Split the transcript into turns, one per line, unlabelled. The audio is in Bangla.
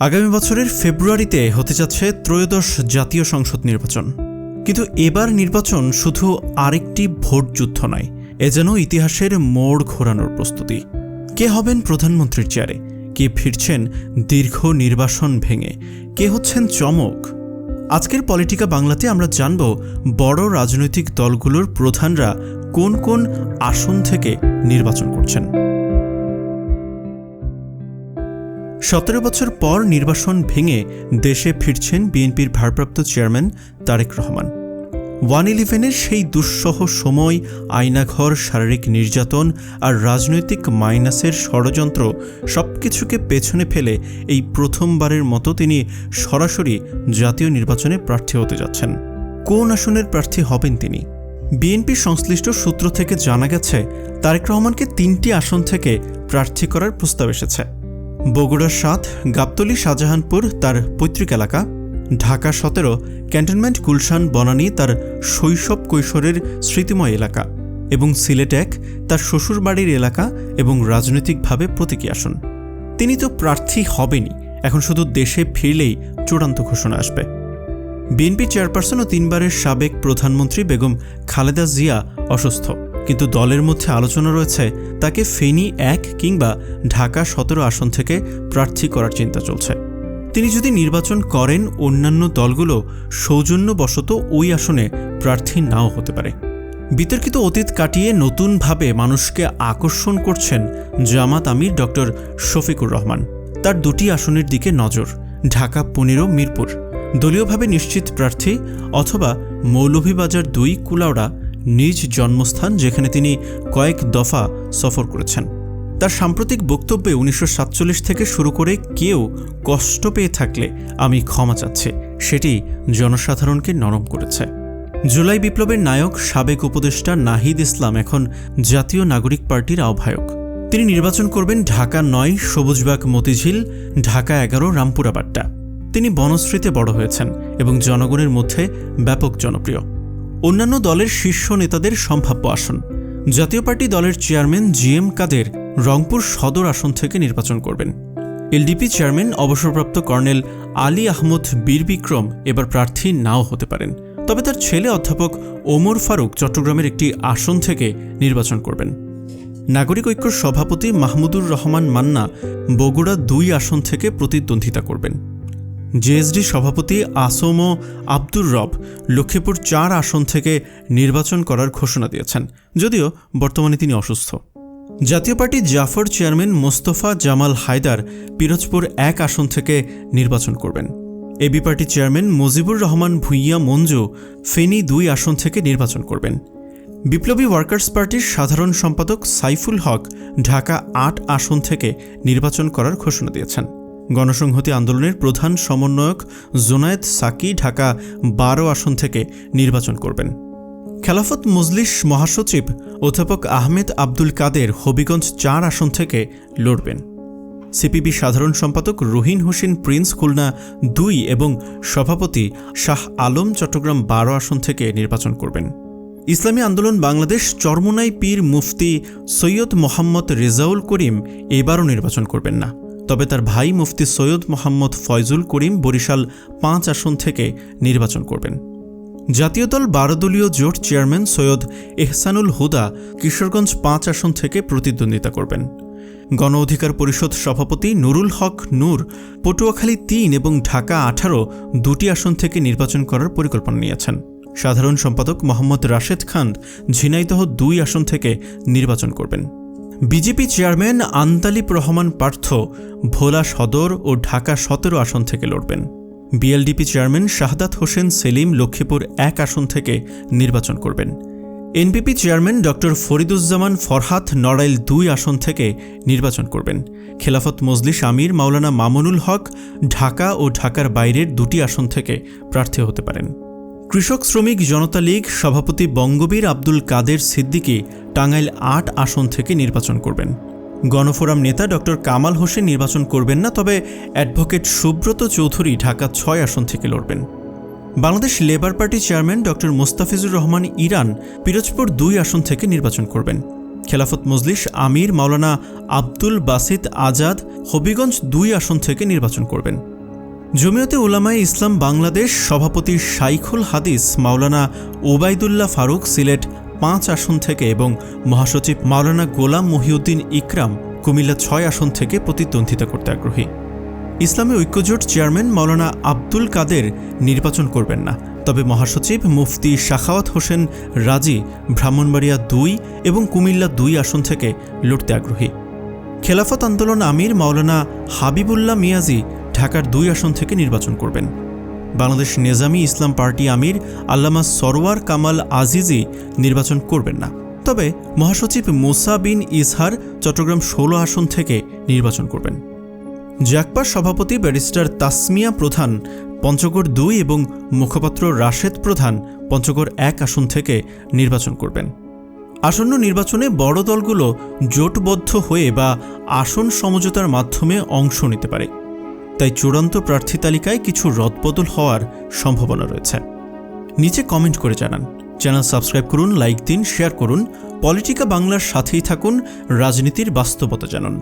আগামী বছরের ফেব্রুয়ারিতে হতে যাচ্ছে ত্রয়োদশ জাতীয় সংসদ নির্বাচন। কিন্তু এবার নির্বাচন শুধু আরেকটি ভোট যুদ্ধ নয়, এ যেন ইতিহাসের মোড় ঘোরানোর প্রস্তুতি। কে হবেন প্রধানমন্ত্রীর চেয়ারে? কে ফিরছেন দীর্ঘ নির্বাসন ভেঙে? কে হচ্ছেন চমক? আজকের পলিটিকা বাংলাতে আমরা জানব বড় রাজনৈতিক দলগুলোর প্রধানরা কোন কোন আসন থেকে নির্বাচন করছেন। সতেরো বছর পর নির্বাসন ভেঙে দেশে ফিরছেন বিএনপির ভারপ্রাপ্ত চেয়ারম্যান তারেক রহমান। ওয়ান ইলেভেনের সেই দুঃসহ সময়, আয়নাঘর, শারীরিক নির্যাতন আর রাজনৈতিক মাইনাসের ষড়যন্ত্র সবকিছুকে পেছনে ফেলে এই প্রথমবারের মতো তিনি সরাসরি জাতীয় নির্বাচনে প্রার্থী হতে যাচ্ছেন। কোন আসনের প্রার্থী হবেন তিনি? বিএনপি সংশ্লিষ্ট সূত্র থেকে জানা গেছে, তারেক রহমানকে তিনটি আসন থেকে প্রার্থী করার প্রস্তাব এসেছে। বগুড়া সাত, গাবতলী, শাহজাহানপুর তার পৈতৃক এলাকা। ঢাকা সতেরো, ক্যান্টনমেন্ট, গুলশান, বনানী তার শৈশব কৈশোরের স্মৃতিময় এলাকা এবং সিলেট এক তার শ্বশুরবাড়ির এলাকা এবং রাজনৈতিকভাবে প্রতীকী আসন। তিনি তো প্রার্থী হবেনই, এখন শুধু দেশে ফিরলেই চূড়ান্ত ঘোষণা আসবে। বিএনপি চেয়ারপারসন ও তিনবারের সাবেক প্রধানমন্ত্রী বেগম খালেদা জিয়া অসুস্থ। কিন্তু দলের মধ্যে আলোচনা রয়েছে, তাকে ফেনী এক কিংবা ঢাকা সতেরো আসন থেকে প্রার্থী করার চিন্তা চলছে। তিনি যদি নির্বাচন করেন, অন্যান্য দলগুলো সৌজন্যবশত ওই আসনে প্রার্থী নাও হতে পারে। বিতর্কিত অতীত কাটিয়ে নতুনভাবে মানুষকে আকর্ষণ করছেন জামাত আমির ডক্টর শফিকুর রহমান। তার দুটি আসনের দিকে নজর, ঢাকা পনেরো, মিরপুর। দলীয়ভাবে নিশ্চিত প্রার্থী অথবা মৌলভীবাজার দুই, কুলাউড়া নিজ জন্মস্থান যেখানে তিনি কয়েক দফা সফর করেছেন। তার সাম্প্রতিক বক্তব্যে উনিশশো সাতচল্লিশ থেকে শুরু করে কেউ কষ্ট পেয়ে থাকলে আমি ক্ষমা চাচ্ছি, সেটি জনসাধারণকে নরম করেছে। জুলাই বিপ্লবের নায়ক, সাবেক উপদেষ্টা নাহিদ ইসলাম এখন জাতীয় নাগরিক পার্টির আহ্বায়ক। তিনি নির্বাচন করবেন ঢাকা নয়, সবুজবাগ, মতিঝিল, ঢাকা এগারো রামপুরাবাড্ডা তিনি বনশ্রীতে বড় হয়েছেন এবং জনগণের মধ্যে ব্যাপক জনপ্রিয়। অন্যান্য দলের শীর্ষ নেতাদের সম্ভাব্য আসন। জাতীয় পার্টি দলের chairman G M Quader Rangpur Sadar আসন থেকে নির্বাচন করবেন। এলডিপি চেয়ারম্যান, অবসরপ্রাপ্ত কর্নেল আলী আহমদ বীর বিক্রম এবার প্রার্থী নাও হতে পারেন। তবে তার ছেলে অধ্যাপক ওমর ফারুক চট্টগ্রামের একটি আসন থেকে নির্বাচন করবেন। নাগরিক ঐক্যর সভাপতি মাহমুদুর রহমান মান্না বগুড়া দুই আসন থেকে প্রতিদ্বন্দ্বিতা করবেন। জেএসডি সভাপতি আসম আব্দুর রব লক্ষ্মীপুর চার আসন থেকে নির্বাচন করার ঘোষণা দিয়েছেন। যদিও বর্তমানে তিনি অসুস্থ। জাতীয় পার্টির জাফর চেয়ারম্যান মোস্তফা জামাল হায়দার পিরোজপুর এক আসন থেকে নির্বাচন করবেন। AB party chairman Mujibur Rahman Bhuiyan Manju Feni দুই আসন থেকে নির্বাচন করবেন। বিপ্লবী ওয়ার্কার্স পার্টির সাধারণ সম্পাদক সাইফুল হক ঢাকা আট আসন থেকে নির্বাচন করার ঘোষণা দিয়েছেন। গণসংহতি আন্দোলনের প্রধান সমন্বয়ক জোনায়েদ সাকি ঢাকা বারো আসন থেকে নির্বাচন করবেন। খেলাফত মজলিস মহাসচিব অধ্যাপক আহমেদ আব্দুল কাদের হবিগঞ্জ চার আসন থেকে লড়বেন। সিপিবি সাধারণ সম্পাদক রহিন হোসেন প্রিন্স খুলনা দুই এবং সভাপতি শাহ আলম চট্টগ্রাম বারো আসন থেকে নির্বাচন করবেন। ইসলামী আন্দোলন বাংলাদেশ চরমোনাই পীর মুফতি সৈয়দ মোহাম্মদ রেজাউল করিম এবারও নির্বাচন করবেন না। তবে তার ভাই মুফতি সৈয়দ মোহাম্মদ ফয়জুল করিম বরিশাল পাঁচ আসন থেকে নির্বাচন করবেন। জাতীয় দল বারো দলীয় জোট চেয়ারম্যান সৈয়দ এহসানুল হুদা কিশোরগঞ্জ পাঁচ আসন থেকে প্রতিদ্বন্দ্বিতা করবেন। গণ অধিকার পরিষদ সভাপতি নুরুল হক নূর পটুয়াখালী তিন এবং ঢাকা আঠারো দুটি আসন থেকে নির্বাচন করার পরিকল্পনা নিয়েছেন। সাধারণ সম্পাদক মোহাম্মদ রাশেদ খান ঝিনাইদহ দুই আসন থেকে নির্বাচন করবেন। বিজেপি চেয়ারম্যান আন্তালিপ রহমান পার্থ ভোলা সদর ও ঢাকা সতেরো আসন থেকে লড়বেন। বিএলডিপি চেয়ারম্যান শাহাদাত হোসেন সেলিম লক্ষ্মীপুর এক আসন থেকে নির্বাচন করবেন। NPP chairman doctor Fariduzzaman Farhad Narail দুই আসন থেকে নির্বাচন করবেন। খেলাফত মজলিস আমির মাওলানা মামুনুল হক ঢাকা ও ঢাকার বাইরের দুটি আসন থেকে প্রার্থী হতে পারেন। কৃষক শ্রমিক জনতা লীগ সভাপতি বঙ্গবীর আব্দুল কাদের সিদ্দিকী টাঙ্গাইল আট আসন থেকে নির্বাচন করবেন। গণফোরাম নেতা ডক্টর কামাল হোসেন নির্বাচন করবেন না, তবে অ্যাডভোকেট সুব্রত চৌধুরী ঢাকা ছয় আসন থেকে লড়বেন। Bangladesh labour party chairman doctor Mostafizur Rahman Iran Pirojpur দুই আসন থেকে নির্বাচন করবেন। খেলাফত মজলিস আমির মাওলানা আব্দুল বাসিত আজাদ হবিগঞ্জ দুই আসন থেকে নির্বাচন করবেন। জমিয়তে উলামায়ে ইসলাম বাংলাদেশ সভাপতি শাইখুল হাদিস, মাওলানা ওবায়দুল্লাহ ফারুক সিলেট পাঁচ আসন থেকে এবং মহাসচিব মাওলানা গোলাম মহিউদ্দিন ইকরাম কুমিল্লা ছয় আসন থেকে প্রতিদ্বন্দ্বিতা করতে আগ্রহী। ইসলামী ঐক্যজোট চেয়ারম্যান মাওলানা আব্দুল কাদের নির্বাচন করবেন না, তবে মহাসচিব মুফতি শাখাওয়াত হোসেন রাজি ব্রাহ্মণবাড়িয়া দুই এবং কুমিল্লা দুই আসন থেকে লড়তে আগ্রহী। খেলাফত আন্দোলন আমির মাওলানা হাবিবুল্লাহ মিয়াজি ঢাকার দুই আসন থেকে নির্বাচন করবেন। বাংলাদেশ নেজামি ইসলাম পার্টি আমির আল্লামা সরওয়ার কামাল আজিজি নির্বাচন করবেন না। তবে মহাসচিব মুসা বিন ইসহার চট্টগ্রাম ষোলো আসন থেকে নির্বাচন করবেন। জাকপার সভাপতি ব্যারিস্টার তাসমিয়া প্রধান, পঞ্চগড় দুই এবং মুখপাত্র রাশেদ প্রধান পঞ্চগড় এক আসন থেকে নির্বাচন করবেন। আসন্ন নির্বাচনে বড় দলগুলো জোটবদ্ধ হয়ে বা আসন সমঝোতার মাধ্যমে অংশ নিতে পারে। তাই চূড়ান্ত প্রার্থী তালিকায় কিছু রদবদল হওয়ার সম্ভাবনা রয়েছে। নিচে কমেন্ট করে জানান। চ্যানেল সাবস্ক্রাইব করুন, লাইক দিন, শেয়ার করুন। পলিটিকা বাংলার সাথেই থাকুন, রাজনীতির বাস্তবতা জানান।